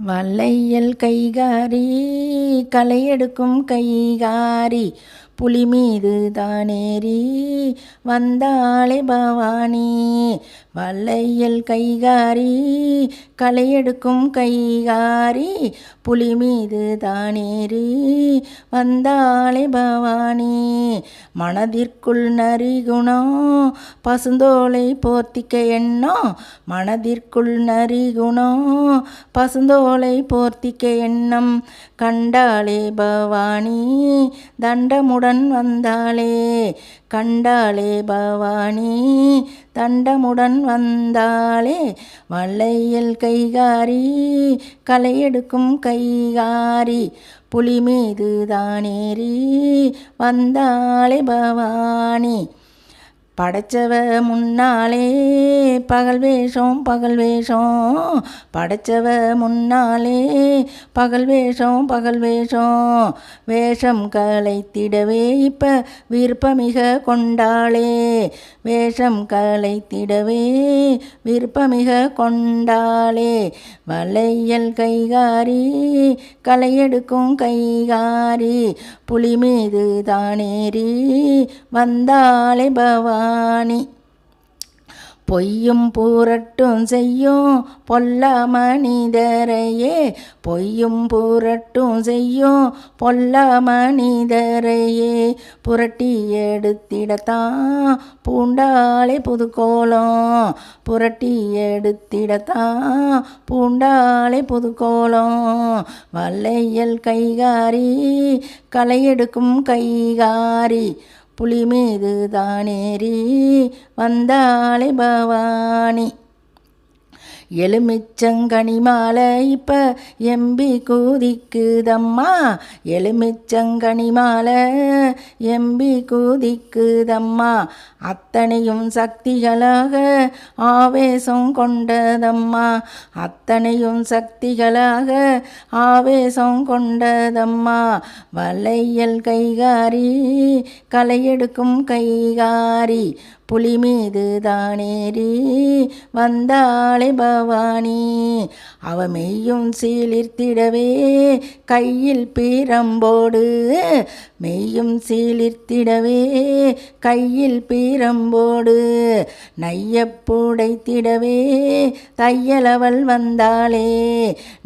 வல்லையல் கைகாரி களையெடுக்கும் கைகாரி புலி மீது தானேறி வந்தாளே பவானி. வல்லையல் கைகாரி களையெடுக்கும் கைகாரி புலி மீது தானேறி வந்தாளே பவானி. மனதிற்குள் நரிகுணம் பசுந்தோலை போர்த்திக்க எண்ணம் மனதிற்குள் நரிகுணம் பசுந்தோலை போர்த்திக்க எண்ணம் கண்டாளே பவானி. தண்டமுடன் தண்டமுடன் வந்தாளே கண்டாளே பவானி தண்டமுடன் வந்தாளே வல்லையல் கைகாரி களையெடுக்கும் கைகாரி புலி மீது தானேறி வந்தாளே பவானி. படைச்சவ முன்னாலே பகல் வேஷம் பகல் வேஷம். படைச்சவ முன்னாலே பகல் வேஷம் பகல் வேஷம். வேஷம் கலைத்திடவே இப்போ விருப்பமிக கொண்டாளே. வேஷம் கலைத்திடவே விருப்பமிக கொண்டாளே. வளையல் கைகாரி கலையெடுக்கும் கைகாரி. புலி மீது தானேறி வந்தாளே பவானி பொய்யும் பூரட்டும் செய்யும் பொல்ல மனிதரையே. பொய்யும் பூரட்டும் செய்யும் பொல்ல மனிதரையே. புரட்டி எடுத்திடத்தான் பூண்டாளே புதுக்கோலம். புரட்டி எடுத்திடத்தான் பூண்டாளே புதுக்கோலம். வல்லையல் கைகாரி களையெடுக்கும் கைகாரி. புலிமீது தானேறி வந்தாளே பவானி. எலுமிச்சங்கனி மாலை இப்போ எம்பி கூதிக்குதம்மா. எலுமிச்சங்கனி மாலை எம்பி கூதிக்குதம்மா. அத்தனையும் சக்திகளாக ஆவேசம் கொண்டதம்மா. அத்தனையும் சக்திகளாக ஆவேசம் கொண்டதம்மா. வலையல் கைகாரி களையெடுக்கும் கைகாரி புலி மீது தானேறி வந்தாளே பவானி. அவ மெய்யும் சீலிர்த்திடவே கையில் பீரம்போடு மெய்யும் சீலிர்த்திடவே கையில் பீரம்போடு நையப்பூடைத்திடவே தையலவள் வந்தாளே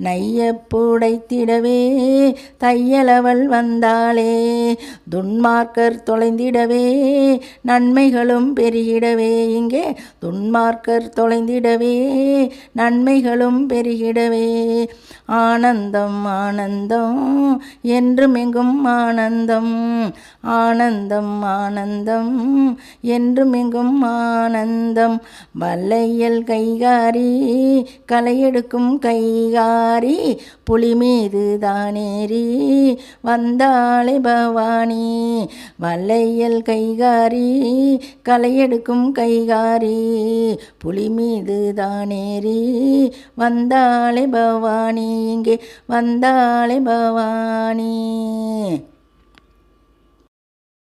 நையப்பூடைத்திடவே தையலவள் வந்தாளே துன்மார்க்கர் தொலைந்திடவே நன்மைகளும் பெருகிடவே இங்கே துன்மார்க்கர் தொலைந்திடவே நன்மைகளும் பெருகிடவே. ஆனந்தம் ஆனந்தம் என்றும் எங்கும் ஆனந்தம் ஆனந்தம் ஆனந்தம். என்றும் எங்கும் ஆனந்தம். வல்லையல் கைகாரி களையெடுக்கும் கைகாரி புலி மீது தானேறி வந்தாளே பவானி. வல்லையல் கைகாரி களையெடுக்கும் கைகாரி புலி மீது தானேறி வந்தாளே பவானி. இங்கே வந்தாளே பவானி.